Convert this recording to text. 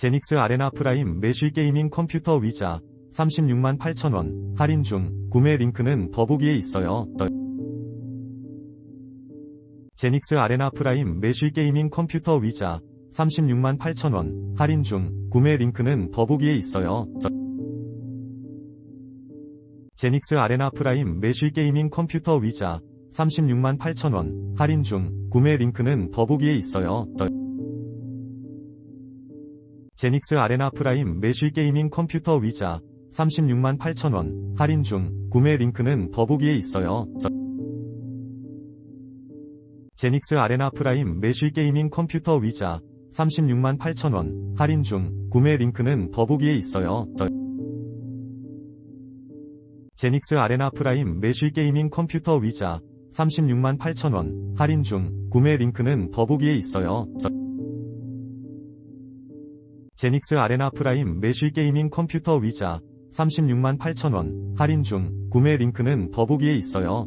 제닉스 아레나 프라임 매실 게이밍 컴퓨터 위자 36만 8천원 할인 중 구매 링크는 더보기에 있어요. 제닉스 아레나 프라임 매실 게이밍 컴퓨터 위자 36만 8천원 할인 중 구매 링크는 더보기에 있어요. 제닉스 아레나 프라임 매실 게이밍 컴퓨터 위자 36만 8천원 할인 중 구매 링크는 더보기에 있어요. 제닉스 아레나 프라임 매실 게이밍 컴퓨터 위자 36만 8천원 할인 중 구매 링크는 더보기에 있어요. 제닉스 아레나 프라임 매실 게이밍 컴퓨터 위자 36만 8천원 할인 중 구매 링크는 더보기에 있어요. 제닉스 아레나 프라임 매실 게이밍 컴퓨터 위자 36만 8천원 할인 중 구매 링크는 더보기에 있어요. 제닉스 아레나 프라임 매실 게이밍 컴퓨터 위자 36만 8천원 할인 중 구매 링크는 더보기에 있어요.